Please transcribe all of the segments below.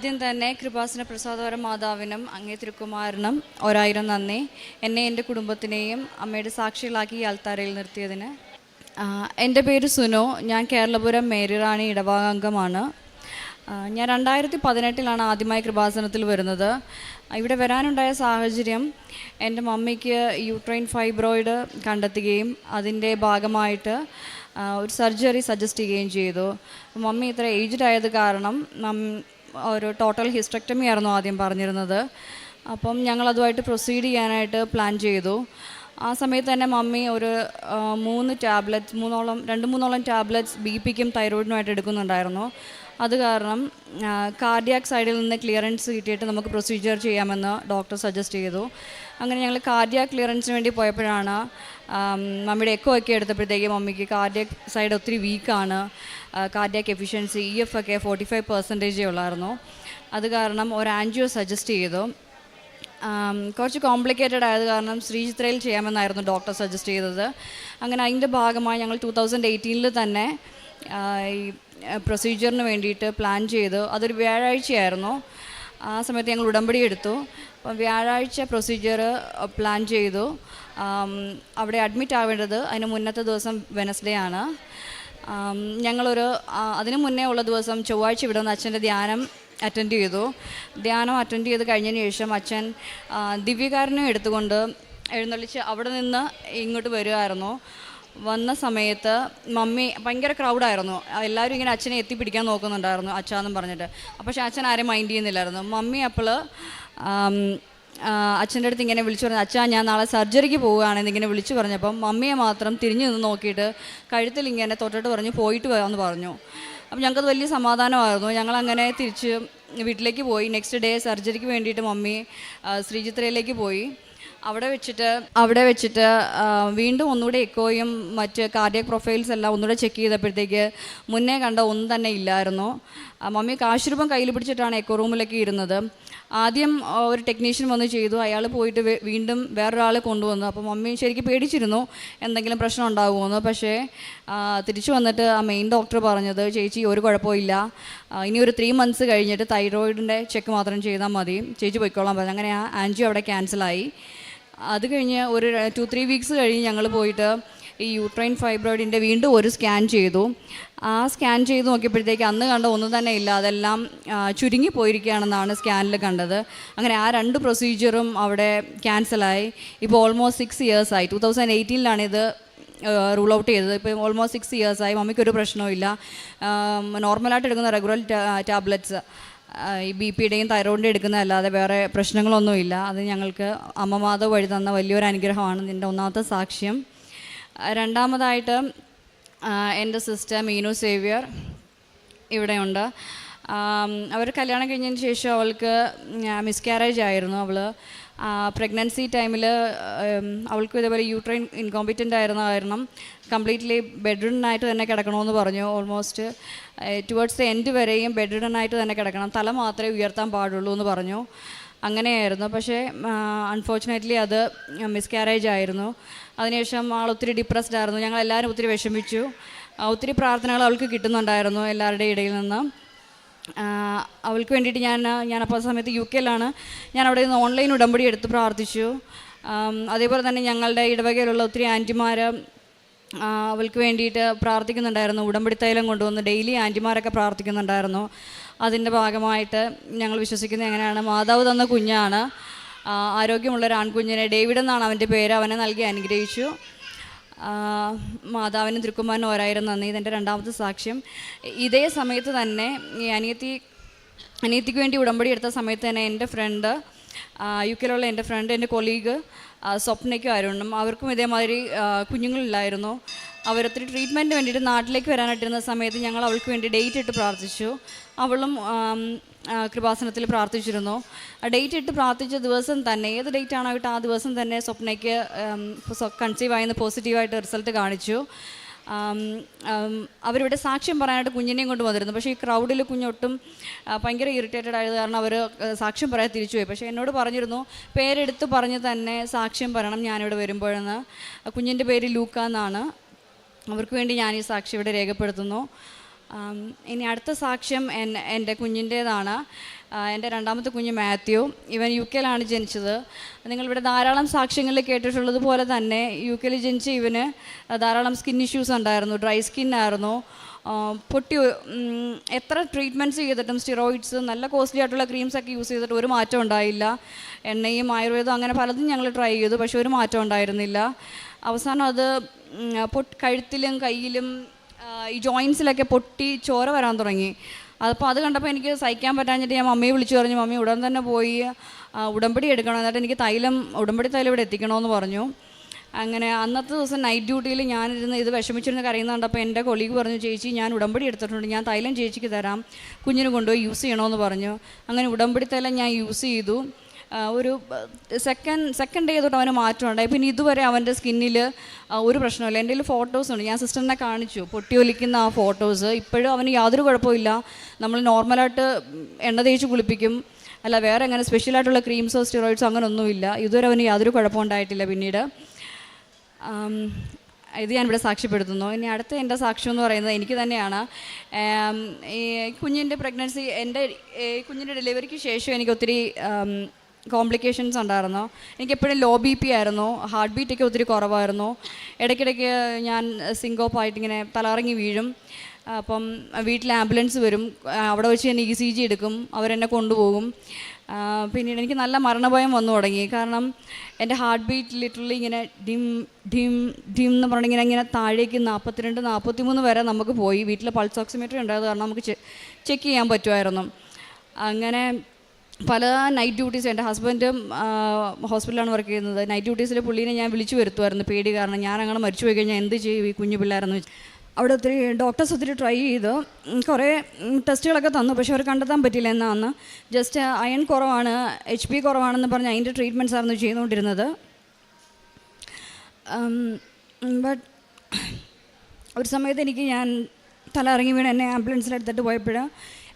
ആദ്യം തന്നെ കൃപാസന പ്രസാദവര മാതാവിനും അങ്ങേ തിരുക്കുമാരനും ഒരായിരം നന്ദി. എന്നെ എന്റെ കുടുംബത്തിനെയും അമ്മയുടെ സാക്ഷികളാക്കി ഈ അൽത്താരയിൽ നിർത്തിയതിന്. എന്റെ പേര് സുനോ. ഞാൻ കേരളപുരം മേരിറാണി ഇടവാംഗമാണ് ഞാൻ രണ്ടായിരത്തി പതിനെട്ടിലാണ് ആദ്യമായി കൃപാസനത്തിൽ വരുന്നത്. ഇവിടെ വരാനുണ്ടായ സാഹചര്യം എന്റെ മമ്മിക്ക് യൂട്രൈൻ ഫൈബ്രോയിഡ് കണ്ടെത്തുകയും അതിന്റെ ഭാഗമായിട്ട് ഒരു സർജറി സജസ്റ്റ് ചെയ്യുകയും ചെയ്തു. മമ്മി ഇത്ര ഏജ്ഡ് ആയത് കാരണം ഒരു ടോട്ടൽ ഹിസ്റ്റക്ടമി ആയിരുന്നു ആദ്യം പറഞ്ഞിരുന്നത്. അപ്പം ഞങ്ങൾ അതുമായിട്ട് പ്രൊസീഡ് ചെയ്യാനായിട്ട് പ്ലാൻ ചെയ്തു. ആ സമയത്ത് തന്നെ മമ്മി ഒരു മൂന്ന് ടാബ്ലറ്റ്സ് മൂന്നോളം രണ്ട് മൂന്നോളം ടാബ്ലറ്റ്സ് ബി പിക്കും തൈറോയിഡിനുമായിട്ട് എടുക്കുന്നുണ്ടായിരുന്നു. അത് കാരണം കാർഡിയാക് സൈഡിൽ നിന്ന് ക്ലിയറൻസ് കിട്ടിയിട്ട് നമുക്ക് പ്രൊസീജിയർ ചെയ്യാമെന്ന് ഡോക്ടർ സജസ്റ്റ് ചെയ്തു. അങ്ങനെ ഞങ്ങൾ കാർഡിയാക് ക്ലിയറൻസിന് വേണ്ടി പോയപ്പോഴാണ് മമ്മിയുടെ എക്കോ ഒക്കെ എടുത്തപ്പോഴത്തേക്ക് മമ്മിക്ക് കാർഡിയക് സൈഡ് ഒത്തിരി വീക്കാണ് കാർഡിയക് എഫിഷ്യൻസി ഇ എഫ് ഒക്കെ ഫോർട്ടി ഫൈവ് പെർസെന്റേജേ ഉള്ളായിരുന്നു. അത് കാരണം ഒരു ആൻജിയോ സജസ്റ്റ് ചെയ്തു. കുറച്ച് കോംപ്ലിക്കേറ്റഡ് ആയത് കാരണം ശ്രീചിത്രയിൽ ചെയ്യാമെന്നായിരുന്നു ഡോക്ടർ സജസ്റ്റ് ചെയ്തത്. അങ്ങനെ അതിന്റെ ഭാഗമായി ഞങ്ങൾ ടൂ തൗസൻഡ് എയ്റ്റീനിൽ തന്നെ ഈ പ്രൊസീജിയറിന് വേണ്ടിയിട്ട് പ്ലാൻ ചെയ്തു. അതൊരു വ്യാഴാഴ്ചയായിരുന്നു. ആ സമയത്ത് ഞങ്ങൾ ഉടമ്പടി എടുത്തു. അപ്പം വ്യാഴാഴ്ച പ്രൊസീജിയർ പ്ലാൻ ചെയ്തു. അവിടെ അഡ്മിറ്റ് ആവേണ്ടത് അതിന് മുന്നത്തെ ദിവസം വെനസ്ഡേ ആണ്. ഞങ്ങളൊരു അതിന് മുന്നേ ഉള്ള ദിവസം ചൊവ്വാഴ്ച ഇവിടെ നിന്ന് അച്ഛന്റെ ധ്യാനം അറ്റൻഡ് ചെയ്തു. ധ്യാനം അറ്റൻഡ് ചെയ്ത് കഴിഞ്ഞതിന് ശേഷം അച്ഛൻ ദിവ്യകാരനെ എടുത്തുകൊണ്ട് എഴുന്നള്ളിച്ച് അവിടെ നിന്ന് ഇങ്ങോട്ട് വരുമായിരുന്നു വന്ന സമയത്ത് മമ്മി ഭയങ്കര ക്രൗഡായിരുന്നു എല്ലാവരും ഇങ്ങനെ അച്ഛനെ എത്തിപ്പിടിക്കാൻ നോക്കുന്നുണ്ടായിരുന്നു അച്ഛാന്നും പറഞ്ഞിട്ട്. പക്ഷേ അച്ഛൻ ആരും മൈൻഡ് ചെയ്യുന്നില്ലായിരുന്നു. മമ്മി അപ്പോൾ അച്ഛന്റെ അടുത്ത് ഇങ്ങനെ വിളിച്ചു പറഞ്ഞു അച്ഛാ ഞാൻ നാളെ സർജറിക്ക് പോവുകയാണെന്ന് ഇങ്ങനെ വിളിച്ചു പറഞ്ഞപ്പം മമ്മിയെ മാത്രം തിരിഞ്ഞു നിന്ന് നോക്കിയിട്ട് കഴുത്തിൽ ഇങ്ങനെ തൊട്ടിട്ട് പറഞ്ഞു പോയിട്ട് വരാമെന്ന് പറഞ്ഞു. അപ്പം ഞങ്ങൾക്കത് വലിയ സമാധാനമായിരുന്നു. ഞങ്ങളങ്ങനെ തിരിച്ച് വീട്ടിലേക്ക് പോയി. നെക്സ്റ്റ് ഡേ സർജറിക്ക് വേണ്ടിയിട്ട് മമ്മി ശ്രീചിത്രയിലേക്ക് പോയി. അവിടെ വെച്ചിട്ട് അവിടെ വെച്ചിട്ട് വീണ്ടും ഒന്നുകൂടെ എക്കോയും മറ്റ് കാർഡിയക് പ്രൊഫൈൽസ് എല്ലാം ഒന്നുകൂടെ ചെക്ക് ചെയ്തപ്പോഴത്തേക്ക് മുന്നേ കണ്ട ഒന്നും തന്നെ ഇല്ലായിരുന്നു. മമ്മി കാശുരൂപം കയ്യിൽ പിടിച്ചിട്ടാണ് എക്കോ റൂമിലൊക്കെ ഇരുന്നത്. ആദ്യം ഒരു ടെക്നീഷ്യൻ വന്ന് ചെയ്തു. അയാൾ പോയിട്ട് വീണ്ടും വേറൊരാളെ കൊണ്ടുവന്നു. അപ്പോൾ മമ്മി ശരിക്കും പേടിച്ചിരുന്നു എന്തെങ്കിലും പ്രശ്നം ഉണ്ടാകുമെന്ന്. പക്ഷേ തിരിച്ചു വന്നിട്ട് ആ മെയിൻ ഡോക്ടർ പറഞ്ഞത് ചേച്ചി ഒരു കുഴപ്പമില്ല ഇനി ഒരു ത്രീ മന്ത്സ് കഴിഞ്ഞിട്ട് തൈറോയിഡിന്റെ ചെക്ക് മാത്രം ചെയ്താൽ മതി. ചേച്ചി പോയിക്കോളാൻ പറഞ്ഞു. അങ്ങനെ ആ ആൻജിയോ അവിടെ ക്യാൻസലായി അത് കഴിഞ്ഞ് ഒരു ടു ത്രീ വീക്സ് കഴിഞ്ഞ് ഞങ്ങൾ പോയിട്ട് ഈ യൂട്രൈൻ ഫൈബ്രോയിഡിന്റെ വീണ്ടും ഒരു സ്കാൻ ചെയ്തു. ആ സ്കാൻ ചെയ്ത് നോക്കിയപ്പോഴത്തേക്ക് അന്ന് കണ്ട ഒന്നും തന്നെ ഇല്ല. അതെല്ലാം ചുരുങ്ങി പോയിരിക്കുകയാണെന്നാണ് സ്കാനിൽ കണ്ടത്. അങ്ങനെ ആ രണ്ട് പ്രൊസീജിയറും അവിടെ ക്യാൻസലായി ഇപ്പോൾ ഓൾമോസ്റ്റ് സിക്സ് ഇയേഴ്സായി ടു തൗസൻഡ് എയ്റ്റീനിലാണ് ഇത് റൂൾ ഔട്ട് ചെയ്തത്. ഇപ്പോൾ ഓൾമോസ്റ്റ് സിക്സ് ഇയേഴ്സായി മമ്മിക്കൊരു പ്രശ്നവും ഇല്ല. നോർമലായിട്ട് എടുക്കുന്ന റെഗുലർ ടാബ്ലറ്റ്സ് ഈ ബി പിയുടെയും എടുക്കുന്നത് അല്ലാതെ വേറെ പ്രശ്നങ്ങളൊന്നുമില്ല. അത് ഞങ്ങൾക്ക് അമ്മമാധവ് വഴി തന്ന വലിയൊരു അനുഗ്രഹമാണ്. ഇതിന്റെ ഒന്നാമത്തെ സാക്ഷ്യം. രണ്ടാമതായിട്ട് എന്റെ സിസ്റ്റർ മീനു സേവ്യർ ഇവിടെയുണ്ട്. അവർ കല്യാണം കഴിഞ്ഞതിന് ശേഷം അവൾക്ക് മിസ്കാരേജ് ആയിരുന്നു. അവൾ പ്രഗ്നൻസി ടൈമിൽ അവൾക്ക് ഇതേപോലെ യൂട്രൈൻ ഇൻകോമ്പിറ്റന്റ് ആയിരുന്ന കാരണം കംപ്ലീറ്റ്ലി ബെഡ്റിഡനായിട്ട് തന്നെ കിടക്കണമെന്ന് പറഞ്ഞു. ഓൾമോസ്റ്റ് ടുവേർഡ്സ് ദ എൻഡ് വരെയും ബെഡ്റിഡനായിട്ട് തന്നെ കിടക്കണം. തല മാത്രമേ ഉയർത്താൻ പാടുള്ളൂ എന്ന് പറഞ്ഞു. അങ്ങനെയായിരുന്നു. പക്ഷേ അൺഫോർച്ചുനേറ്റ്ലി അത് മിസ്കാരേജ് ആയിരുന്നു. അതിനുശേഷം ആൾ ഒത്തിരി ഡിപ്രസ്ഡ് ആയിരുന്നു. ഞങ്ങൾ എല്ലാവരും ഒത്തിരി വിഷമിച്ചു. ഒത്തിരി പ്രാർത്ഥനകൾ അവൾക്ക് കിട്ടുന്നുണ്ടായിരുന്നു എല്ലാവരുടെയും ഇടയിൽ നിന്ന്. അവൾക്ക് വേണ്ടിയിട്ട് ഞാൻ ഞാനപ്പോൾ ആ സമയത്ത് യു കെയിലാണ്. ഞാൻ അവിടെ നിന്ന് ഓൺലൈൻ ഉടമ്പടി എടുത്ത് പ്രാർത്ഥിച്ചു. അതേപോലെ തന്നെ ഞങ്ങളുടെ ഇടവകയിലുള്ള ഒത്തിരി ആന്റിമാർ അവൾക്ക് വേണ്ടിയിട്ട് പ്രാർത്ഥിക്കുന്നുണ്ടായിരുന്നു. ഉടമ്പടി തൈലം കൊണ്ടുവന്ന് ഡെയിലി ആന്റിമാരൊക്കെ പ്രാർത്ഥിക്കുന്നുണ്ടായിരുന്നു. അതിന്റെ ഭാഗമായിട്ട് ഞങ്ങൾ വിശ്വസിക്കുന്നത് എങ്ങനെയാണ് മാതാവ് തന്ന കുഞ്ഞാണ്. ആരോഗ്യമുള്ള ഒരു ആൺകുഞ്ഞിനെ ഡേവിഡ് എന്നാണ് അവന്റെ പേര്. അവനെ നൽകി അനുഗ്രഹിച്ചു. മാതാവിനും തിരുക്കുമാരനും ഓരായിരം നന്ദി. ഇതെന്റെ രണ്ടാമത്തെ സാക്ഷ്യം. ഇതേ സമയത്ത് തന്നെ ഈ അനിയത്തി അനിയത്തിക്ക് വേണ്ടി ഉടമ്പടി എടുത്ത സമയത്ത് തന്നെ എന്റെ ഫ്രണ്ട് യു കെയിലുള്ള എന്റെ ഫ്രണ്ട് എന്റെ കൊളീഗ് സ്വപ്നയ്ക്കും അരുണും അവർക്കും ഇതേമാതിരി കുഞ്ഞുങ്ങളില്ലായിരുന്നു. അവരൊത്തിരി ട്രീറ്റ്മെന്റ് വേണ്ടിയിട്ട് നാട്ടിലേക്ക് വരാനായിട്ടിരുന്ന സമയത്ത് ഞങ്ങൾ അവൾക്ക് വേണ്ടി ഡേറ്റ് ഇട്ട് പ്രാർത്ഥിച്ചു. അവളും കൃപാസനത്തിൽ പ്രാർത്ഥിച്ചിരുന്നു. ഡേറ്റ് ഇട്ട് പ്രാർത്ഥിച്ച ദിവസം തന്നെ ഏത് ഡേറ്റ് ആണോ ഇട്ട് ആ ദിവസം തന്നെ സ്വപ്നയ്ക്ക് കൺസീവ് ആയെന്ന് പോസിറ്റീവായിട്ട് റിസൾട്ട് കാണിച്ചു. അവരിവിടെ സാക്ഷ്യം പറയാനായിട്ട് കുഞ്ഞിനെയും കൊണ്ട് വന്നിരുന്നു. പക്ഷേ ഈ ക്രൗഡിൽ കുഞ്ഞൊട്ടും ഭയങ്കര ഇറിറ്റേറ്റഡ് ആയത് കാരണം അവർ സാക്ഷ്യം പറയാൻ തിരിച്ചുപോയി. പക്ഷേ എന്നോട് പറഞ്ഞിരുന്നു പേരെടുത്ത് പറഞ്ഞ് തന്നെ സാക്ഷ്യം പറയണം ഞാനിവിടെ വരുമ്പോഴെന്ന്. കുഞ്ഞിന്റെ പേര് ലൂക്ക എന്നാണ്. അവർക്ക് വേണ്ടി ഞാൻ ഈ സാക്ഷി ഇവിടെ രേഖപ്പെടുത്തുന്നു. ഇനി അടുത്ത സാക്ഷ്യം എൻ എന്റെ കുഞ്ഞിന്റേതാണ്. എന്റെ രണ്ടാമത്തെ കുഞ്ഞ് മാത്യു. ഇവൻ യു കെയിലാണ് ജനിച്ചത്. നിങ്ങളിവിടെ ധാരാളം സാക്ഷ്യങ്ങളിൽ കേട്ടിട്ടുള്ളത് പോലെ തന്നെ യു കെയിൽ ജനിച്ച ഇവന് ധാരാളം സ്കിൻ ഇഷ്യൂസ് ഉണ്ടായിരുന്നു. ഡ്രൈ സ്കിൻ ആയിരുന്നു. പൊട്ടി എത്ര ട്രീറ്റ്മെന്റ്സ് ചെയ്തിട്ടും സ്റ്റിറോയിഡ്സ് നല്ല കോസ്റ്റ്ലി ആയിട്ടുള്ള ക്രീംസ് ഒക്കെ യൂസ് ചെയ്തിട്ട് ഒരു മാറ്റം ഉണ്ടായില്ല. എണ്ണയും ആയുർവേദവും അങ്ങനെ പലതും ഞങ്ങൾ ട്രൈ ചെയ്തു പക്ഷെ ഒരു മാറ്റം ഉണ്ടായിരുന്നില്ല. അവസാനം അത് പൊട്ട് കഴുത്തിലും കയ്യിലും ഈ ജോയിൻസിലൊക്കെ പൊട്ടി ചോര വരാൻ തുടങ്ങി. അപ്പോൾ അത് കണ്ടപ്പോൾ എനിക്ക് സഹിക്കാൻ പറ്റാഞ്ഞിട്ട് ഞാൻ മമ്മിയെ വിളിച്ചു പറഞ്ഞു മമ്മി ഉടൻ തന്നെ പോയി ഉടമ്പടി എടുക്കണം. എന്നിട്ട് എനിക്ക് തൈലം ഉടമ്പടി തൈലം ഇവിടെ എത്തിക്കണമെന്ന് പറഞ്ഞു. അങ്ങനെ അന്നത്തെ ദിവസം നൈറ്റ് ഡ്യൂട്ടിയിൽ ഞാനിരുന്ന് ഇത് വിഷമിച്ചിരുന്ന് കരയുന്ന കണ്ടപ്പോൾ എന്റെ കൊളീഗ് പറഞ്ഞു ചേച്ചി ഞാൻ ഉടമ്പടി എടുത്തിട്ടുണ്ട്. ഞാൻ തൈലം ചേച്ചിക്ക് തരാം. കുഞ്ഞിന് കൊണ്ടുപോയി യൂസ് ചെയ്യണമെന്ന് പറഞ്ഞു. അങ്ങനെ ഉടമ്പടി തൈലം ഞാൻ യൂസ് ചെയ്തു. ഒരു സെക്കൻഡ് സെക്കൻഡ് ഡേ തൊട്ട് അവന് മാറ്റമുണ്ടായി പിന്നെ ഇതുവരെ അവന്റെ സ്കിന്നിൽ ഒരു പ്രശ്നമില്ല എന്റെ കയ്യിൽ ഫോട്ടോസ് ഉണ്ട്. ഞാൻ സിസ്റ്ററിനെ കാണിച്ചു. പൊട്ടിയൊലിക്കുന്ന ആ ഫോട്ടോസ് ഇപ്പോഴും അവന് യാതൊരു കുഴപ്പമില്ല നമ്മൾ നോർമലായിട്ട് എണ്ണ തേച്ച് കുളിപ്പിക്കും. അല്ല വേറെ അങ്ങനെ സ്പെഷ്യലായിട്ടുള്ള ക്രീംസോ സ്റ്റിറോയിഡ്സോ അങ്ങനെ ഒന്നുമില്ല. ഇതുവരെ അവന് യാതൊരു കുഴപ്പമുണ്ടായിട്ടില്ല പിന്നീട്. ഇത് ഞാനിവിടെ സാക്ഷ്യപ്പെടുത്തുന്നു. ഇനി അടുത്ത എന്റെ സാക്ഷ്യം എന്ന് പറയുന്നത് എനിക്ക് തന്നെയാണ്. ഈ കുഞ്ഞിന്റെ പ്രഗ്നൻസി എന്റെ കുഞ്ഞിന്റെ ഡെലിവറിക്ക് ശേഷം എനിക്ക് ഒത്തിരി കോംപ്ലിക്കേഷൻസ് ഉണ്ടായിരുന്നു. എനിക്ക് എപ്പോഴും ലോ ബി പി ആയിരുന്നു ഹാർട്ട് ബീറ്റൊക്കെ ഒത്തിരി കുറവായിരുന്നു. ഇടയ്ക്കിടയ്ക്ക് ഞാൻ സിങ്കോപ്പായിട്ട് ഇങ്ങനെ തലറങ്ങി വീഴും. അപ്പം വീട്ടിൽ ആംബുലൻസ് വരും. അവിടെ വെച്ച് ഞാൻ ഇ സി ജി എടുക്കും. അവരെന്നെ കൊണ്ടുപോകും. പിന്നീട് എനിക്ക് നല്ല മരണഭയം വന്നു തുടങ്ങി. കാരണം എന്റെ ഹാർട്ട് ബീറ്റ് ലിറ്ററലി ഇങ്ങനെ ഡിം ഡിം ഡിം എന്ന് പറഞ്ഞിങ്ങനെ ഇങ്ങനെ താഴേക്ക് നാൽപ്പത്തിരണ്ട് നാൽപ്പത്തിമൂന്ന് വരെ നമുക്ക് പോയി. വീട്ടിൽ പൾസ് ഓക്സിമീറ്റർ ഉണ്ടായത് കാരണം നമുക്ക് ചെക്ക് ചെയ്യാൻ പറ്റുമായിരുന്നു. അങ്ങനെ പല നൈറ്റ് ഡ്യൂട്ടീസ് എന്റെ ഹസ്ബൻഡും ഹോസ്പിറ്റലാണ് വർക്ക് ചെയ്യുന്നത്. നൈറ്റ് ഡ്യൂട്ടീസിൽ പുള്ളീനെ ഞാൻ വിളിച്ചു വരുത്തുമായിരുന്നു പേടി കാരണം ഞാൻ അങ്ങനെ മരിച്ചു പോയി കഴിഞ്ഞാൽ എന്ത് ചെയ്യും ഈ കുഞ്ഞു പിള്ളേരെന്ന് വെച്ച്. അവിടെ ഒത്തിരി ഡോക്ടേഴ്സ് ഒത്തിരി ട്രൈ ചെയ്ത്. കുറേ ടെസ്റ്റുകളൊക്കെ തന്നു. പക്ഷെ അവർ കണ്ടെത്താൻ പറ്റില്ല എന്നാന്ന് ജസ്റ്റ് അയൺ കുറവാണ് എച്ച് പി കുറവാണെന്ന് പറഞ്ഞ് അതിന്റെ ട്രീറ്റ്മെന്റ്സ് ആയിരുന്നു ചെയ്തുകൊണ്ടിരുന്നത്. ബട്ട് ഒരു സമയത്ത് എനിക്ക് ഞാൻ തല ഇറങ്ങി വീണ് എന്നെ ആംബുലൻസിലെടുത്തിട്ട് പോയപ്പോൾ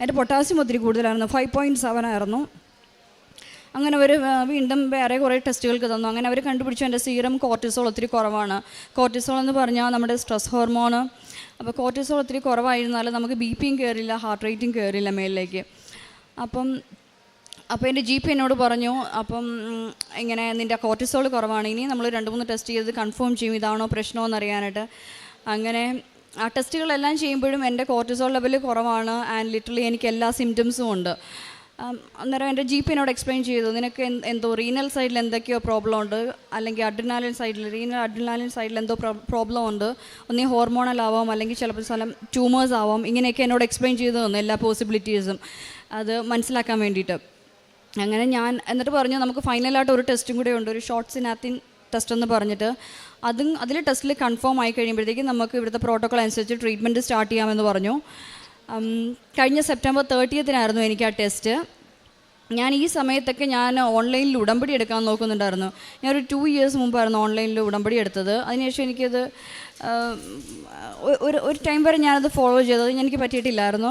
എന്റെ പൊട്ടാസ്യം ഒത്തിരി കൂടുതലായിരുന്നു. ഫൈവ് പോയിന്റ് സെവൻ ആയിരുന്നു. അങ്ങനെ അവർ വീണ്ടും വേറെ കുറേ ടെസ്റ്റുകൾക്ക് തന്നു. അങ്ങനെ അവർ കണ്ടുപിടിച്ചു. എന്റെ സീറം കോർട്ടിസോൾ ഒത്തിരി കുറവാണ്. കോർട്ടിസോൾ എന്ന് പറഞ്ഞാൽ നമ്മുടെ സ്ട്രെസ് ഹോർമോൺ അപ്പോൾ കോർട്ടിസോൾ ഒത്തിരി കുറവായിരുന്നാൽ നമുക്ക് ബി പിയും കയറില്ല ഹാർട്ട് റേറ്റും കയറില്ല മേലിലേക്ക്. അപ്പം അപ്പോൾ എന്റെ ജി പി എന്നോട് പറഞ്ഞു അപ്പം ഇങ്ങനെ നിന്റെ കോർട്ടിസോൾ കുറവാണ്. ഇനി നമ്മൾ രണ്ട് മൂന്ന് ടെസ്റ്റ് ചെയ്ത് കൺഫേം ചെയ്യും. ഇതാണോ പ്രശ്നമോ അറിയാനായിട്ട് അങ്ങനെ ആ ടെസ്റ്റുകളെല്ലാം ചെയ്യുമ്പോഴും എന്റെ കോർട്ടിസോൾ ലെവൽ കുറവാണ് ആൻഡ് ലിറ്ററലി എനിക്ക് എല്ലാ സിംറ്റംസും ഉണ്ട്. അന്നേരം എന്റെ ജി പി എന്നോട് എക്സ്പ്ലെയിൻ ചെയ്തു നിനക്ക് എന്തോ റീനൽ സൈഡിൽ എന്തൊക്കെയോ പ്രോബ്ലം ഉണ്ട് അല്ലെങ്കിൽ അഡ്രിനാലിൻ സൈഡിൽ റീനൽ അഡ്രിനാലിൻ സൈഡിൽ എന്തോ പ്രോബ്ലം ഉണ്ട് ഒന്നീ ഹോർമോണൽ ആവാം അല്ലെങ്കിൽ ചിലപ്പോൾ സ്ഥലം ട്യൂമേഴ്സ് ആവാം ഇങ്ങനെയൊക്കെ എന്നോട് എക്സ്പ്ലെയിൻ ചെയ്തു തന്നു എല്ലാ പോസിബിലിറ്റീസും അത് മനസ്സിലാക്കാൻ വേണ്ടിയിട്ട്. അങ്ങനെ ഞാൻ എന്നിട്ട് പറഞ്ഞു നമുക്ക് ഫൈനലായിട്ട് ഒരു ടെസ്റ്റും കൂടെ ഉണ്ട് ഒരു ഷോർട്ട് സിനാത്തിൻ ടെസ്റ്റ് എന്ന് പറഞ്ഞിട്ട് അതും അതിൽ ടെസ്റ്റിൽ കൺഫേം ആയി കഴിയുമ്പോഴത്തേക്കും നമുക്ക് ഇവിടുത്തെ പ്രോട്ടോക്കോൾ അനുസരിച്ച് ട്രീറ്റ്മെന്റ് സ്റ്റാർട്ട് ചെയ്യാമെന്ന് പറഞ്ഞു. കഴിഞ്ഞ സെപ്റ്റംബർ തേർട്ടിയത്തിനായിരുന്നു എനിക്ക് ആ ടെസ്റ്റ് ഞാൻ ഈ സമയത്തൊക്കെ ഞാൻ ഓൺലൈനിൽ ഉടമ്പടി എടുക്കാൻ നോക്കുന്നുണ്ടായിരുന്നു. ഞാനൊരു ടു ഇയേഴ്സ് മുമ്പായിരുന്നു ഓൺലൈനിൽ ഉടമ്പടി എടുത്തത്. അതിനുശേഷം എനിക്കത് ഒരു ഒരു ടൈം വരെ ഞാനത് ഫോളോ ചെയ്തത് എനിക്ക് പറ്റിയിട്ടില്ലായിരുന്നു.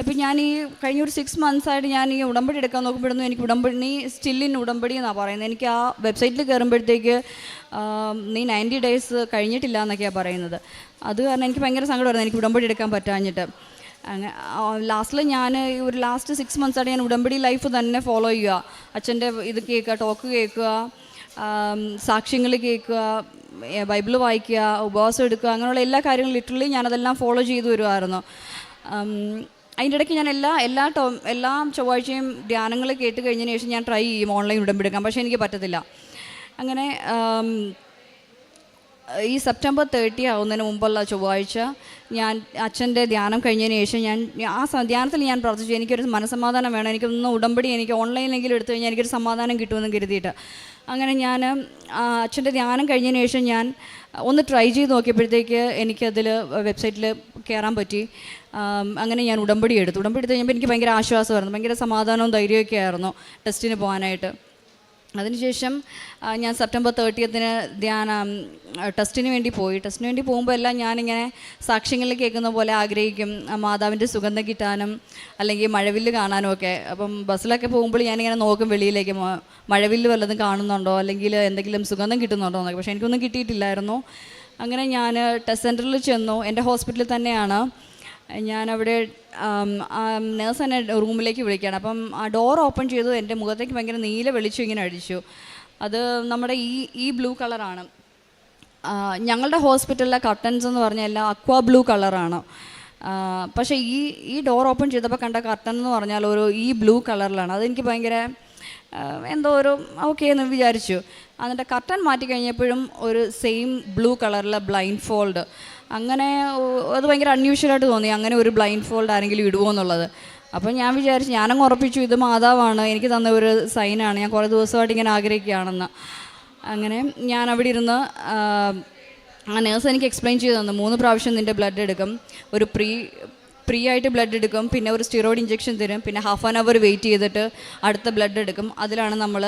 ഇപ്പം ഞാൻ ഈ കഴിഞ്ഞ ഒരു സിക്സ് മന്ത്സായിട്ട് ഞാൻ ഈ ഉടമ്പടി എടുക്കാൻ നോക്കുമ്പോഴൊന്നും എനിക്ക് ഉടമ്പടി സ്റ്റില്ലിൻ ഉടമ്പടി എന്നാണ് പറയുന്നത്. എനിക്ക് ആ വെബ്സൈറ്റിൽ കയറുമ്പോഴത്തേക്ക് നീ നയന്റി ഡേയ്സ് കഴിഞ്ഞിട്ടില്ല എന്നൊക്കെയാണ് പറയുന്നത്. അത് കാരണം എനിക്ക് ഭയങ്കര സങ്കടമായിരുന്നു എനിക്ക് ഉടമ്പടി എടുക്കാൻ പറ്റാഞ്ഞിട്ട്. അങ്ങനെ ലാസ്റ്റിൽ ഞാൻ ഒരു ലാസ്റ്റ് സിക്സ് മന്ത്സായിട്ട് ഞാൻ ഉടമ്പടി ലൈഫ് തന്നെ ഫോളോ ചെയ്യുക. അച്ഛന്റെ ഇത് കേൾക്കുക ടോക്ക് കേൾക്കുക സാക്ഷ്യങ്ങൾ കേൾക്കുക ബൈബിൾ വായിക്കുക ഉപവാസം എടുക്കുക അങ്ങനെയുള്ള എല്ലാ കാര്യങ്ങളും ലിറ്ററലി ഞാനതെല്ലാം ഫോളോ ചെയ്തു വരുമായിരുന്നു അതിന്റെ ഇടയ്ക്ക് ഞാൻ എല്ലാ എല്ലാ ടോ എല്ലാ ചൊവ്വാഴ്ചയും ധ്യാനങ്ങൾ കേട്ട് കഴിഞ്ഞതിന് ശേഷം ഞാൻ ട്രൈ ചെയ്യും ഓൺലൈൻ ഉടമ്പെടുക്കാൻ പക്ഷേ എനിക്ക് പറ്റത്തില്ല. അങ്ങനെ ഈ സെപ്റ്റംബർ തേർട്ടി ആവുന്നതിന് മുമ്പുള്ള ചൊവ്വാഴ്ച ഞാൻ അച്ഛന്റെ ധ്യാനം കഴിഞ്ഞതിന് ശേഷം ഞാൻ ആ ധ്യാനത്തിൽ ഞാൻ പ്രാർത്ഥിച്ചു. എനിക്കൊരു മനസമാധാനം വേണം. എനിക്കൊന്ന് ഉടമ്പടി എനിക്ക് ഓൺലൈനിലെങ്കിലും എടുത്തു കഴിഞ്ഞാൽ എനിക്കൊരു സമാധാനം കിട്ടുമെന്ന് കരുതിയിട്ട്. അങ്ങനെ ഞാൻ അച്ഛന്റെ ധ്യാനം കഴിഞ്ഞതിന് ശേഷം ഞാൻ ഒന്ന് ട്രൈ ചെയ്ത് നോക്കിയപ്പോഴത്തേക്ക് എനിക്കതിൽ വെബ്സൈറ്റിൽ കയറാൻ പറ്റി. അങ്ങനെ ഞാൻ ഉടമ്പടി എടുത്തു. ഉടമ്പടി എടുത്ത് കഴിഞ്ഞപ്പോൾ എനിക്ക് ഭയങ്കര ആശ്വാസമായിരുന്നു. ഭയങ്കര സമാധാനവും ധൈര്യമൊക്കെ ആയിരുന്നു ടെസ്റ്റിന് പോകാനായിട്ട്. അതിനുശേഷം ഞാൻ സെപ്റ്റംബർ തേർട്ടിയത്തിന് ധ്യാന ടെസ്റ്റിന് വേണ്ടി പോയി. ടെസ്റ്റിന് വേണ്ടി പോകുമ്പോൾ എല്ലാം ഞാനിങ്ങനെ സാക്ഷ്യങ്ങളിൽ കേൾക്കുന്ന പോലെ ആഗ്രഹിക്കും മാതാവിന്റെ സുഗന്ധം കിട്ടാനും അല്ലെങ്കിൽ മഴവില്ല് കാണാനും ഒക്കെ. അപ്പം ബസ്സിലൊക്കെ പോകുമ്പോൾ ഞാനിങ്ങനെ നോക്കും വെളിയിലേക്ക് മഴവില്ല് വല്ലതും കാണുന്നുണ്ടോ അല്ലെങ്കിൽ എന്തെങ്കിലും സുഗന്ധം കിട്ടുന്നുണ്ടോ എന്നൊക്കെ. പക്ഷേ എനിക്കൊന്നും കിട്ടിയിട്ടില്ലായിരുന്നു. അങ്ങനെ ഞാൻ ടെസ്റ്റ് സെന്ററിൽ ചെന്നു. എന്റെ ഹോസ്പിറ്റലിൽ തന്നെയാണ്. ഞാനവിടെ നേഴ്സ് എന്നെ റൂമിലേക്ക് വിളിക്കുകയാണ്. അപ്പം ആ ഡോർ ഓപ്പൺ ചെയ്തു. എന്റെ മുഖത്തേക്ക് ഭയങ്കര നീല വെളിച്ചം ഇങ്ങനെ അടിച്ചു. അത് നമ്മുടെ ഈ ഈ ബ്ലൂ കളറാണ് ഞങ്ങളുടെ ഹോസ്പിറ്റലിലെ കർട്ടൻസ് എന്ന് പറഞ്ഞാൽ എല്ലാം അക്വാ ബ്ലൂ കളറാണ് പക്ഷേ ഈ ഈ ഡോർ ഓപ്പൺ ചെയ്തപ്പോൾ കണ്ട കർട്ടൻ എന്ന് പറഞ്ഞാൽ ഒരു ഈ ബ്ലൂ കളറിലാണ് അതെനിക്ക് ഭയങ്കര എന്തോ ഒരു ഓക്കെ എന്ന് വിചാരിച്ചു. എന്നിട്ട് കർട്ടൻ മാറ്റി കഴിഞ്ഞപ്പോഴും ഒരു സെയിം ബ്ലൂ കളറിലെ ബ്ലൈൻഡ് ഫോൾഡ് അങ്ങനെ അത് ഭയങ്കര അൺയൂഷ്വലായിട്ട് തോന്നി. അങ്ങനെ ഒരു ബ്ലൈൻഡ് ഫോൾഡ് ആരെങ്കിലും ഇടുമോ എന്നുള്ളത്. അപ്പം ഞാൻ വിചാരിച്ചു ഞാനങ്ങ് ഉറപ്പിച്ചു ഇത് മാതാവാണ് എനിക്ക് തന്ന ഒരു സൈനാണ് ഞാൻ കുറേ ദിവസമായിട്ട് ഇങ്ങനെ ആഗ്രഹിക്കുകയാണെന്ന്. അങ്ങനെ ഞാൻ അവിടെ ഇരുന്ന് ആ നേഴ്സ് എനിക്ക് എക്സ്പ്ലെയിൻ ചെയ്ത് തന്നു. മൂന്ന് പ്രാവശ്യം നിന്റെ ബ്ലഡ് എടുക്കും. ഒരു പ്രീ ഫ്രീ ആയിട്ട് ബ്ലഡ് എടുക്കും. പിന്നെ ഒരു സ്റ്റിറോയിഡ് ഇഞ്ചെക്ഷൻ തരും. പിന്നെ ഹാഫ് ആൻ അവർ വെയിറ്റ് ചെയ്തിട്ട് അടുത്ത ബ്ലഡ് എടുക്കും. അതിലാണ് നമ്മൾ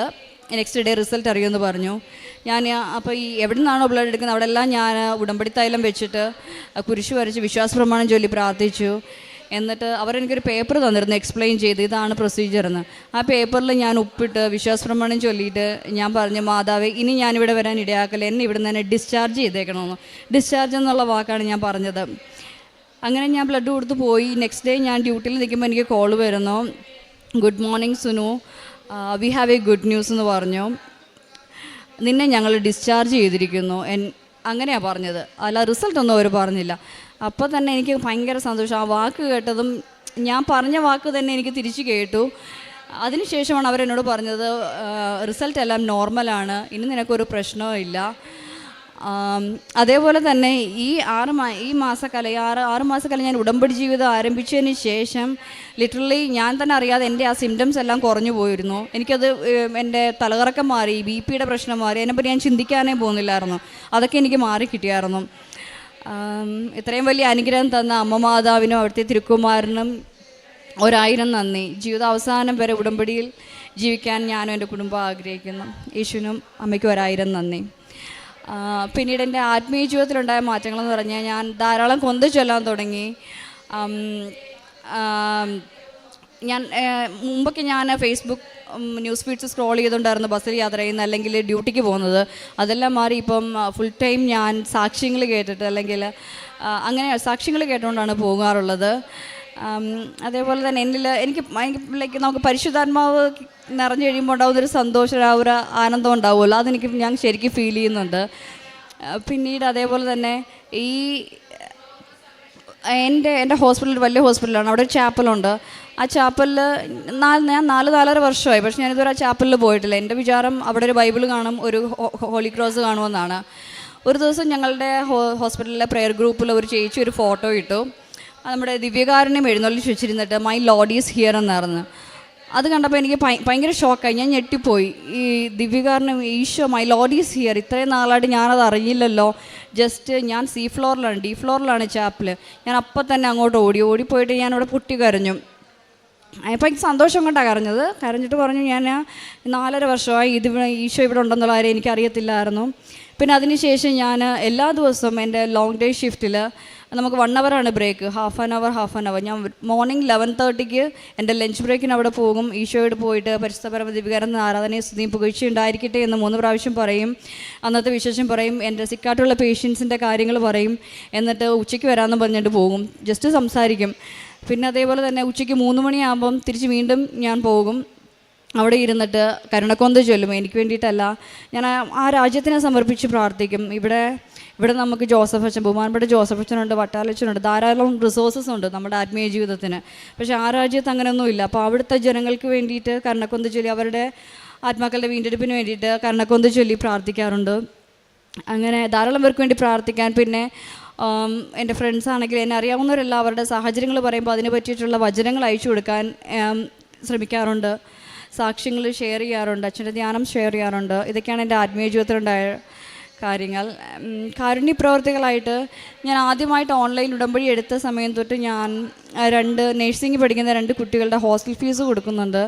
നെക്സ്റ്റ് ഡേ റിസൾട്ട് അറിയുമെന്ന് പറഞ്ഞു. ഞാൻ അപ്പോൾ ഈ എവിടെ നിന്നാണോ ബ്ലഡ് എടുക്കുന്നത് അവിടെ എല്ലാം ഞാൻ ഉടമ്പടി തൈലം വെച്ചിട്ട് കുരിശു വരച്ച് വിശ്വാസ പ്രമാണം ചൊല്ലി പ്രാർത്ഥിച്ചു. എന്നിട്ട് അവരെനിക്കൊരു പേപ്പർ തന്നിരുന്നു എക്സ്പ്ലെയിൻ ചെയ്ത് ഇതാണ് പ്രൊസീജിയർ എന്ന്. ആ പേപ്പറിൽ ഞാൻ ഉപ്പിട്ട് വിശ്വാസ പ്രമാണം ചൊല്ലിയിട്ട് ഞാൻ പറഞ്ഞു മാതാവേ ഇനി ഞാനിവിടെ വരാൻ ഇടയാക്കല്ല എന്നെ ഇവിടെ നിന്ന് തന്നെ ഡിസ്ചാർജ് ചെയ്തേക്കണമെന്ന്. ഡിസ്ചാർജ് എന്നുള്ള വാക്കാണ് ഞാൻ പറഞ്ഞത്. അങ്ങനെ ഞാൻ ബ്ലഡ് കൊടുത്ത് പോയി. നെക്സ്റ്റ് ഡേ ഞാൻ ഡ്യൂട്ടിയിൽ നിൽക്കുമ്പോൾ എനിക്ക് കോൾ വരുന്നു. Good morning Sunu we have a good news എന്ന് പറഞ്ഞു. നിന്നെ ഞങ്ങൾ ഡിസ്ചാർജ് ചെയ്തിരിക്കുന്നു. എൻ അങ്ങനെയാണ് പറഞ്ഞത്. അല്ല റിസൾട്ട് ഒന്നും അവർ പറഞ്ഞില്ല. അപ്പോൾ തന്നെ എനിക്ക് ഭയങ്കര സന്തോഷം. ആ വാക്ക് കേട്ടതും ഞാൻ പറഞ്ഞ വാക്ക് തന്നെ എനിക്ക് തിരിച്ചു കേട്ടു. അതിനുശേഷമാണ് അവരെന്നോട് പറഞ്ഞത് റിസൾട്ട് എല്ലാം നോർമലാണ് ഇനി നിനക്കൊരു പ്രശ്നവും ഇല്ല. അതേപോലെ തന്നെ ഈ ആറ് മാ ഈ മാസക്കാലം ഈ ആറ് ആറ് മാസക്കാലം ഞാൻ ഉടമ്പടി ജീവിതം ആരംഭിച്ചതിന് ശേഷം ലിറ്ററലി ഞാൻ തന്നെ അറിയാതെ എന്റെ ആ സിംറ്റംസ് എല്ലാം കുറഞ്ഞു പോയിരുന്നു. എനിക്കത് എന്റെ തലകറക്കം മാറി ബി പിയുടെ പ്രശ്നം മാറി അതിനെപ്പറ്റി ഞാൻ ചിന്തിക്കാനേ പോകുന്നില്ലായിരുന്നു. അതൊക്കെ എനിക്ക് മാറി കിട്ടിയായിരുന്നു. ഇത്രയും വലിയ അനുഗ്രഹം തന്ന അമ്മ മാതാവിനും അവിടുത്തെ തിരുക്കുമാരനും ഒരായിരം നന്ദി. ജീവിതാവസാനം വരെ ഉടമ്പടിയിൽ ജീവിക്കാൻ ഞാനും എന്റെ കുടുംബം ആഗ്രഹിക്കുന്നു. യേശുവിനും അമ്മയ്ക്കും ഒരായിരം നന്ദി. പിന്നീട് എന്റെ ആത്മീയ ജീവിതത്തിലുണ്ടായ മാറ്റങ്ങളെന്ന് പറഞ്ഞാൽ ഞാൻ ധാരാളം കൊന്ത ചൊല്ലാൻ തുടങ്ങി. ഞാൻ മുമ്പൊക്കെ ഞാൻ ഫേസ്ബുക്ക് ന്യൂസ് ഫീഡ്സ് സ്ക്രോൾ ചെയ്തുകൊണ്ടായിരുന്നു ബസ്സിൽ യാത്ര ചെയ്യുന്ന അല്ലെങ്കിൽ ഡ്യൂട്ടിക്ക് പോകുന്നത്. അതെല്ലാം മാറി ഇപ്പം ഫുൾ ടൈം ഞാൻ സാക്ഷ്യങ്ങൾ കേട്ടിട്ട് അല്ലെങ്കിൽ അങ്ങനെ സാക്ഷ്യങ്ങൾ കേട്ടുകൊണ്ടാണ് പോകാറുള്ളത്. അതേപോലെ തന്നെ എന്നിൽ എനിക്ക് ലൈക്ക് നമുക്ക് പരിശുദ്ധാത്മാവ് നിറഞ്ഞു കഴിയുമ്പോൾ ഉണ്ടാകുന്ന ഒരു സന്തോഷം ആ ഒരു ആനന്ദം ഉണ്ടാവുമല്ലോ. അതെനിക്ക് ഞാൻ ശരിക്കും ഫീൽ ചെയ്യുന്നുണ്ട്. പിന്നീട് അതേപോലെ തന്നെ ഈ എന്റെ എന്റെ ഹോസ്പിറ്റൽ വലിയ ഹോസ്പിറ്റലാണ് അവിടെ ഒരു ചാപ്പലുണ്ട് ആ ചാപ്പലിൽ നാല് ഞാൻ നാല് നാലര വർഷമായി. പക്ഷെ ഞാനിതുവരെ ആ ചാപ്പലിൽ പോയിട്ടില്ല. എന്റെ വിചാരം അവിടെ ഒരു ബൈബിൾ കാണും ഒരു ഹോളി ക്രോസ് കാണുമെന്നാണ്. ഒരു ദിവസം ഞങ്ങളുടെ ഹോസ്പിറ്റലിലെ പ്രെയർ ഗ്രൂപ്പിൽ ഒരു ചേച്ചി ഒരു ഫോട്ടോ ഇട്ടു. നമ്മുടെ ദിവ്യകാരുണ്യം എഴുന്നള്ളി വെച്ചിരുന്നിട്ട് മൈ ലോഡ് ഈസ് ഹിയർ എന്നായിരുന്നു അത് കണ്ടപ്പോൾ എനിക്ക് ഭയ- ഭയങ്കര ഷോക്കായി. ഞാൻ ഞെട്ടിപ്പോയി. ഈ ദിവ്യകാരനും Isho my lord is here ഇത്രയും നാളായിട്ട് ഞാനത് അറിഞ്ഞില്ലല്ലോ. ജസ്റ്റ് ഞാൻ സി ഫ്ലോറിലാണ് ഡി ഫ്ലോറിലാണ് ചാപ്പിൽ ഞാൻ അപ്പം തന്നെ അങ്ങോട്ട് ഓടി. ഓടിപ്പോയിട്ട് ഞാനിവിടെ പൊട്ടി കരഞ്ഞു. അപ്പോൾ എനിക്ക് സന്തോഷം കൊണ്ടാണ് കരഞ്ഞത്. കരഞ്ഞിട്ട് പറഞ്ഞു ഞാൻ നാലര വർഷമായി ഇത് ഈശോ ഇവിടെ ഉണ്ടെന്നുള്ള കാര്യം എനിക്കറിയത്തില്ലായിരുന്നു. പിന്നെ അതിനുശേഷം ഞാൻ എല്ലാ ദിവസവും എന്റെ ലോങ് ഡേ ഷിഫ്റ്റിൽ നമുക്ക് വൺ ആണ് break half an hour half an hour ഞാൻ മോർണിംഗ് ലെവൻ തേർട്ടിക്ക് എന്റെ ലഞ്ച് ബ്രേക്കിന് അവിടെ പോകും. ഈശോയോട് പോയിട്ട് പരിശുദ്ധ പരമദീപികാരൻ ആരാധനയെ സ്തുതിയും പുകഴ്ച ഉണ്ടായിരിക്കട്ടെ എന്ന് മൂന്ന് പ്രാവശ്യം പറയും. അന്നത്തെ വിശേഷം പറയും. എന്റെ സിക്കാട്ടുള്ള പേഷ്യൻസിന്റെ കാര്യങ്ങൾ പറയും. എന്നിട്ട് ഉച്ചയ്ക്ക് വരാമെന്ന് പറഞ്ഞിട്ട് പോകും. ജസ്റ്റ് സംസാരിക്കും. പിന്നെ അതേപോലെ തന്നെ ഉച്ചയ്ക്ക് മൂന്ന് മണിയാകുമ്പം തിരിച്ച് വീണ്ടും ഞാൻ പോകും. അവിടെ ഇരുന്നിട്ട് കരുണക്കൊന്ത ചൊല്ലും. എനിക്ക് വേണ്ടിയിട്ടല്ല. ഞാൻ ആ രാജ്യത്തിനെ സമർപ്പിച്ച് പ്രാർത്ഥിക്കും. ഇവിടെ ഇവിടെ നമുക്ക് ജോസഫ് അച്ഛൻ ബഹുമാനപ്പെട്ട ജോസഫ് അച്ഛനുണ്ട് വട്ടാലച്ഛനുണ്ട് ധാരാളം റിസോഴ്സസ് ഉണ്ട് നമ്മുടെ ആത്മീയ ജീവിതത്തിന്. പക്ഷേ ആ രാജ്യത്ത് അങ്ങനെയൊന്നുമില്ല അപ്പോൾ അവിടുത്തെ ജനങ്ങൾക്ക് വേണ്ടിയിട്ട് കർണക്കൊന്ത് ചൊല്ലി അവരുടെ ആത്മാക്കളുടെ വീണ്ടെടുപ്പിന് വേണ്ടിയിട്ട് കർണക്കൊന്ത് ചൊല്ലി പ്രാർത്ഥിക്കാറുണ്ട്. അങ്ങനെ ധാരാളം പേർക്ക് വേണ്ടി പ്രാർത്ഥിക്കാൻ പിന്നെ എന്റെ ഫ്രണ്ട്സ് ആണെങ്കിൽ എന്നെ അറിയാവുന്നവരെല്ലാം അവരുടെ സാഹചര്യങ്ങൾ പറയുമ്പോൾ അതിനെ പറ്റിയിട്ടുള്ള വചനങ്ങൾ അയച്ചു കൊടുക്കാൻ ശ്രമിക്കാറുണ്ട്. സാക്ഷ്യങ്ങൾ ഷെയർ ചെയ്യാറുണ്ട് അച്ഛന്റെ ധ്യാനം ഷെയർ ചെയ്യാറുണ്ട്. ഇതൊക്കെയാണ് എന്റെ ആത്മീയ ജീവിതത്തിലുണ്ടായ കാര്യങ്ങൾ. കാരുണ്യ പ്രവർത്തികളായിട്ട് ഞാൻ ആദ്യമായിട്ട് ഓൺലൈൻ ഉടമ്പടി എടുത്ത സമയം തൊട്ട് ഞാൻ രണ്ട് നേഴ്സിംഗ് പഠിക്കുന്ന രണ്ട് കുട്ടികളുടെ ഹോസ്റ്റൽ ഫീസ് കൊടുക്കുന്നുണ്ട്.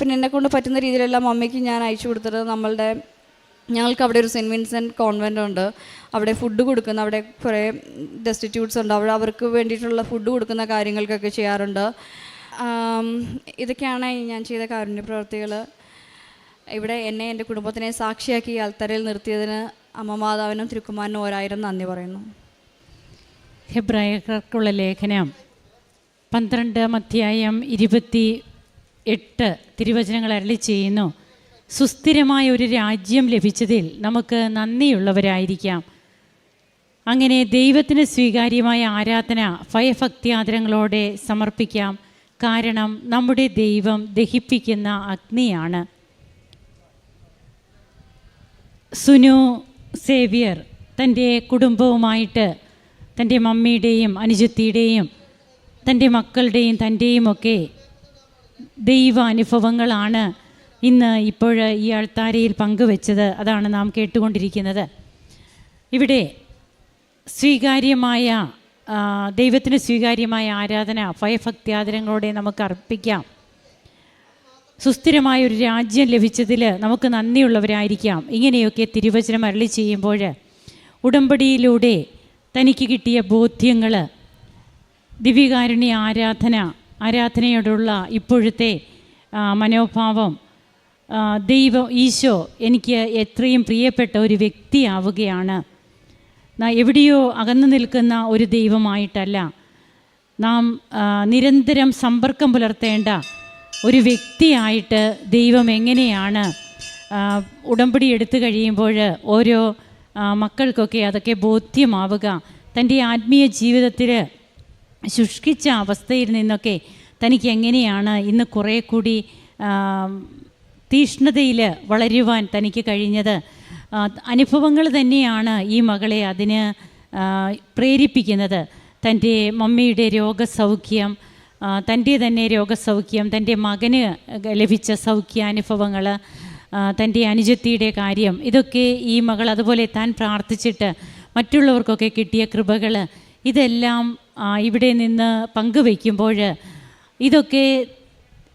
പിന്നെ എന്നെക്കൊണ്ട് പറ്റുന്ന രീതിയിലെല്ലാം അമ്മയ്ക്ക് ഞാൻ അയച്ചു കൊടുത്തത് നമ്മളുടെ ഞങ്ങൾക്ക് അവിടെ ഒരു സെന്റ് വിൻസെന്റ് കോൺവെന്റ് ഉണ്ട്. അവിടെ ഫുഡ് കൊടുക്കുന്ന അവിടെ കുറേ ഡെസ്റ്റിറ്റ്യൂട്ട്സ് ഉണ്ട്. അവിടെ അവർക്ക് വേണ്ടിയിട്ടുള്ള ഫുഡ് കൊടുക്കുന്ന കാര്യങ്ങൾക്കൊക്കെ ചെയ്യാറുണ്ട്. ഇതൊക്കെയാണ് ഞാൻ ചെയ്ത കാരുണ്യ പ്രവർത്തികൾ ഇവിടെ എന്നെ എന്റെ കുടുംബത്തിനെ സാക്ഷിയാക്കി ഈ അൽത്തറയിൽ നിർത്തിയതിന് അമ്മ മാതാവിനും തിരുക്കുമാരനും ഒരായിരം നന്ദി പറയുന്നു. ഹെബ്രായർക്കുള്ള ലേഖനം പന്ത്രണ്ടാം അധ്യായം ഇരുപത്തി എട്ട് തിരുവചനങ്ങൾ അരളി ചെയ്യുന്നു. സുസ്ഥിരമായ ഒരു രാജ്യം ലഭിച്ചതിൽ നമുക്ക് നന്ദിയുള്ളവരായിരിക്കാം. അങ്ങനെ ദൈവത്തിന് സ്വീകാര്യമായ ആരാധന ഭയഭക്തിയാദരങ്ങളോടെ സമർപ്പിക്കാം. കാരണം നമ്മുടെ ദൈവം ദഹിപ്പിക്കുന്ന അഗ്നിയാണ്. സുനു സേവിയർ തന്റെ കുടുംബവുമായിട്ട് തന്റെ മമ്മിയുടെയും അനുജത്തിയുടെയും തന്റെ മക്കളുടെയും തന്റെയും ഒക്കെ ദൈവ അനുഭവങ്ങളാണ് ഇന്ന് ഇപ്പോൾ ഈ ആൾത്താരയിൽ പങ്കുവെച്ചത്. അതാണ് നാം കേട്ടുകൊണ്ടിരിക്കുന്നത്. ഇവിടെ സ്വീകാര്യമായ ദൈവത്തിന് സ്വീകാര്യമായ ആരാധന ഭയഭക്തിയാദരങ്ങളോടെ നമുക്ക് അർപ്പിക്കാം. സുസ്ഥിരമായ ഒരു രാജ്യം ലഭിച്ചതിൽ നമുക്ക് നന്ദിയുള്ളവരായിരിക്കാം. ഇങ്ങനെയൊക്കെ തിരുവചനം അരളി ചെയ്യുമ്പോൾ ഉടമ്പടിയിലൂടെ തനിക്ക് കിട്ടിയ ബോധ്യങ്ങൾ ദിവ്യകാരുണ്യ ആരാധന ആരാധനയോടുള്ള ഇപ്പോഴത്തെ മനോഭാവം ദൈവം ഈശോ എനിക്ക് എത്രയും പ്രിയപ്പെട്ട ഒരു വ്യക്തിയാവുകയാണ്. എവിടെയോ അകന്നു നിൽക്കുന്ന ഒരു ദൈവമായിട്ടല്ല. നാം നിരന്തരം സമ്പർക്കം പുലർത്തേണ്ട ഒരു വ്യക്തിയായിട്ട് ദൈവം എങ്ങനെയാണ് ഉടമ്പടി എടുത്തു കഴിയുമ്പോൾ ഓരോ മക്കൾക്കൊക്കെ അതൊക്കെ ബോധ്യമാവുക. തന്റെ ആത്മീയ ജീവിതത്തിൽ ശുഷ്കിച്ച അവസ്ഥയിൽ നിന്നൊക്കെ തനിക്ക് എങ്ങനെയാണ് ഇന്ന് കുറേ കൂടി തീഷ്ണതയിൽ വളരുവാൻ തനിക്ക് കഴിഞ്ഞത്. അനുഭവങ്ങൾ തന്നെയാണ് ഈ മകളെ അതിന് പ്രേരിപ്പിക്കുന്നത്. തന്റെ മമ്മിയുടെ രോഗസൗഖ്യം തന്റെ തന്നെ രോഗസൗഖ്യം തന്റെ മകന് ലഭിച്ച സൗഖ്യാനുഭവങ്ങൾ തന്റെ അനുജത്തിയുടെ കാര്യം ഇതൊക്കെ ഈ മകൾ അതുപോലെ താൻ പ്രാർത്ഥിച്ചിട്ട് മറ്റുള്ളവർക്കൊക്കെ കിട്ടിയ കൃപകൾ ഇതെല്ലാം ഇവിടെ നിന്ന് പങ്കുവയ്ക്കുമ്പോൾ ഇതൊക്കെ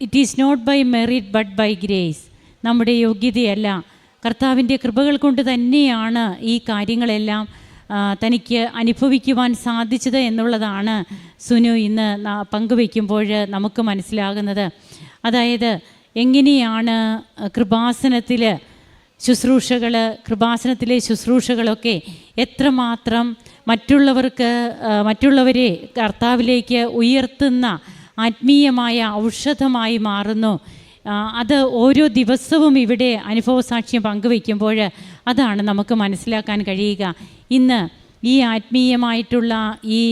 it is not by merit but by grace നമ്മുടെ യോഗ്യതയല്ല. കർത്താവിന്റെ കൃപകൾ കൊണ്ട് തന്നെയാണ് ഈ കാര്യങ്ങളെല്ലാം തനിക്ക് അനുഭവിക്കുവാൻ സാധിച്ചത് എന്നുള്ളതാണ് സുനു ഇന്ന് പങ്കുവയ്ക്കുമ്പോൾ നമുക്ക് മനസ്സിലാകുന്നത്. അതായത് എങ്ങനെയാണ് കൃപാസനത്തിൽ ശുശ്രൂഷകൾ കൃപാസനത്തിലെ ശുശ്രൂഷകളൊക്കെ എത്രമാത്രം മറ്റുള്ളവർക്ക് മറ്റുള്ളവരെ കർത്താവിലേക്ക് ഉയർത്തുന്ന ആത്മീയമായ ഔഷധമായി മാറുന്നു. അത് ഓരോ ദിവസവും ഇവിടെ അനുഭവസാക്ഷ്യം പങ്കുവയ്ക്കുമ്പോൾ അതാണ് നമുക്ക് മനസ്സിലാക്കാൻ കഴിയുക. ഇന്ന് ഈ ആത്മീയമായിട്ടുള്ള ഈ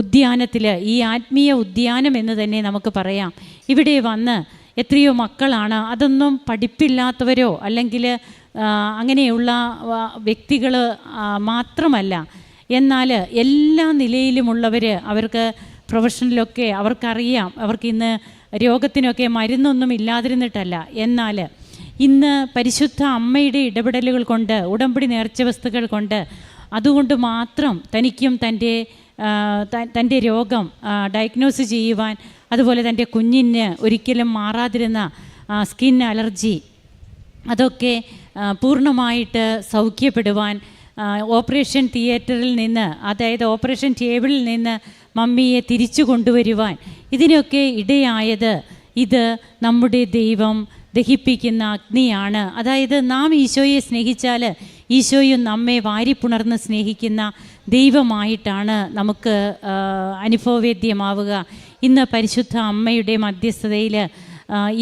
ഉദ്യാനത്തിൽ ഈ ആത്മീയ ഉദ്യാനം എന്ന് തന്നെ നമുക്ക് പറയാം. ഇവിടെ വന്ന് എത്രയോ മക്കളാണ്. അതൊന്നും പഠിപ്പില്ലാത്തവരോ അല്ലെങ്കിൽ അങ്ങനെയുള്ള വ്യക്തികൾ മാത്രമല്ല. എന്നാൽ എല്ലാ നിലയിലുമുള്ളവർ അവർക്ക് പ്രൊഫഷനിലൊക്കെ അവർക്കറിയാം. അവർക്ക് ഇന്ന് രോഗത്തിനൊക്കെ മരുന്നൊന്നും ഇല്ലാതിരുന്നിട്ടല്ല. എന്നാൽ ഇന്ന് പരിശുദ്ധ അമ്മയുടെ ഇടപെടലുകൾ കൊണ്ട് ഉടമ്പടി നേർച്ച വസ്തുക്കൾ കൊണ്ട് അതുകൊണ്ട് മാത്രം തനിക്കും തന്റെ തന്റെ രോഗം ഡയഗ്നോസ് ചെയ്യുവാൻ അതുപോലെ തന്റെ കുഞ്ഞിന് ഒരിക്കലും മാറാതിരുന്ന സ്കിൻ അലർജി അതൊക്കെ പൂർണമായിട്ട് സൗഖ്യപ്പെടുവാൻ ഓപ്പറേഷൻ തിയേറ്ററിൽ നിന്ന് അതായത് ഓപ്പറേഷൻ ടേബിളിൽ നിന്ന് മമ്മിയെ തിരിച്ചു കൊണ്ടുവരുവാൻ ഇതിനൊക്കെ ഇടയായത് ഇത് നമ്മുടെ ദൈവം ദഹിപ്പിക്കുന്ന അഗ്നിയാണ്. അതായത് നാം ഈശോയെ സ്നേഹിച്ചാൽ ഈശോയും നമ്മെ വാരിപ്പുണർന്ന് സ്നേഹിക്കുന്ന ദൈവമായിട്ടാണ് നമുക്ക് അനുഭവവേദ്യമാവുക. ഇന്ന് പരിശുദ്ധ അമ്മയുടെ മധ്യസ്ഥതയിൽ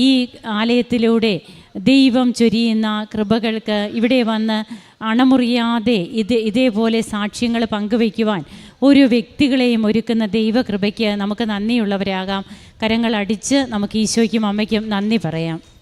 ഈ ആലയത്തിലൂടെ ദൈവം ചൊരിയുന്ന കൃപകൾക്ക് ഇവിടെ വന്ന് അണമുറിയാതെ ഇത് ഇതേപോലെ സാക്ഷ്യങ്ങൾ പങ്കുവയ്ക്കുവാൻ ഓരോ വ്യക്തികളെയും ഒരുക്കുന്ന ദൈവകൃപയ്ക്ക് നമുക്ക് നന്ദിയുള്ളവരാകാം. കരങ്ങൾ അടിച്ച് നമുക്ക് ഈശോയ്ക്കും അമ്മയ്ക്കും നന്ദി പറയാം.